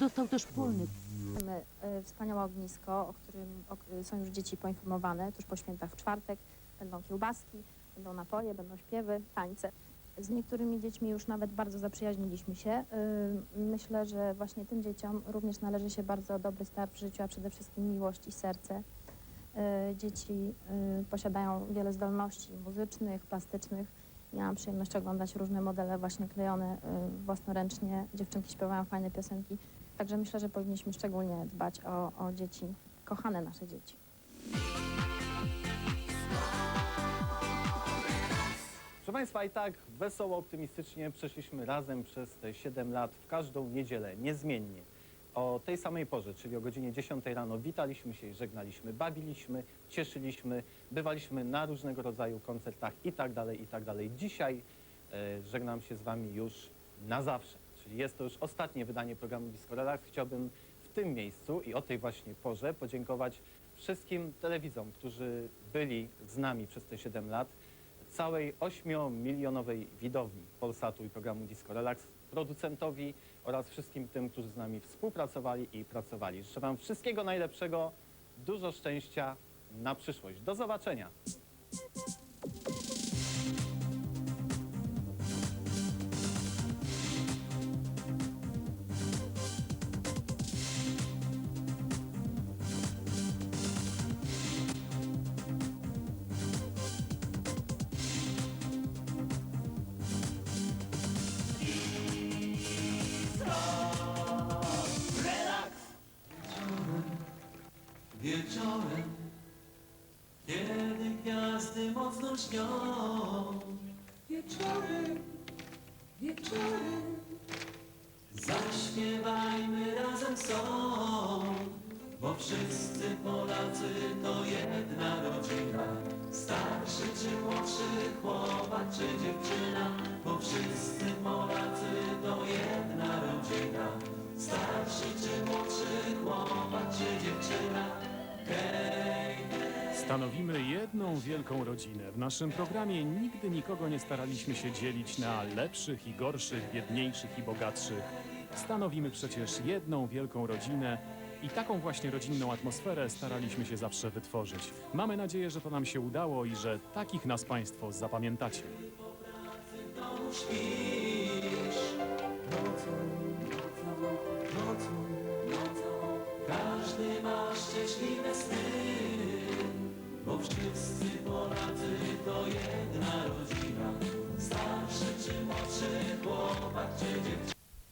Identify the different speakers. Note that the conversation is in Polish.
Speaker 1: Dostał też wspólny.
Speaker 2: Mamy e, wspaniałe ognisko, o którym o, są już dzieci poinformowane. Tuż po świętach w czwartek będą kiełbaski, będą napoje, będą śpiewy, tańce. Z niektórymi dziećmi już nawet bardzo zaprzyjaźniliśmy się. Y, Myślę, że właśnie tym dzieciom również należy się bardzo dobry start w życiu, a przede wszystkim miłość i serce. Y, Dzieci y, posiadają wiele zdolności muzycznych, plastycznych. Miałam przyjemność oglądać różne modele właśnie klejone własnoręcznie. Dziewczynki śpiewają fajne piosenki. Także myślę, że powinniśmy szczególnie dbać o, o dzieci, kochane nasze dzieci.
Speaker 3: Proszę Państwa, i tak wesoło, optymistycznie przeszliśmy razem przez te 7 lat w każdą niedzielę, niezmiennie. O tej samej porze, czyli o godzinie 10 rano witaliśmy się i żegnaliśmy, bawiliśmy, cieszyliśmy, bywaliśmy na różnego rodzaju koncertach i tak dalej, i tak dalej. Dzisiaj e, żegnam się z Wami już na zawsze, czyli jest to już ostatnie wydanie programu Disco Relax. Chciałbym w tym miejscu i o tej właśnie porze podziękować wszystkim telewidzom, którzy byli z nami przez te 7 lat, całej 8-milionowej widowni Polsatu i programu Disco Relax, producentowi oraz wszystkim tym, którzy z nami współpracowali i pracowali. Życzę Wam wszystkiego najlepszego, dużo szczęścia na przyszłość. Do zobaczenia!
Speaker 4: Wieczorem, kiedy gwiazdy mocno śnią,
Speaker 5: Wieczorem, wieczorem,
Speaker 4: zaśpiewajmy razem song, bo wszyscy Polacy to jedna rodzina. Starszy czy młodszy chłopak czy dziewczyna, bo wszyscy Polacy to jedna rodzina. Starszy czy młodszy chłopak czy dziewczyna,
Speaker 6: Stanowimy jedną wielką rodzinę. W naszym programie nigdy nikogo nie staraliśmy się dzielić na lepszych i gorszych, biedniejszych i bogatszych. Stanowimy przecież jedną wielką rodzinę i taką właśnie rodzinną atmosferę staraliśmy się zawsze wytworzyć. Mamy nadzieję, że to nam się udało i że takich nas Państwo zapamiętacie.
Speaker 4: what you do.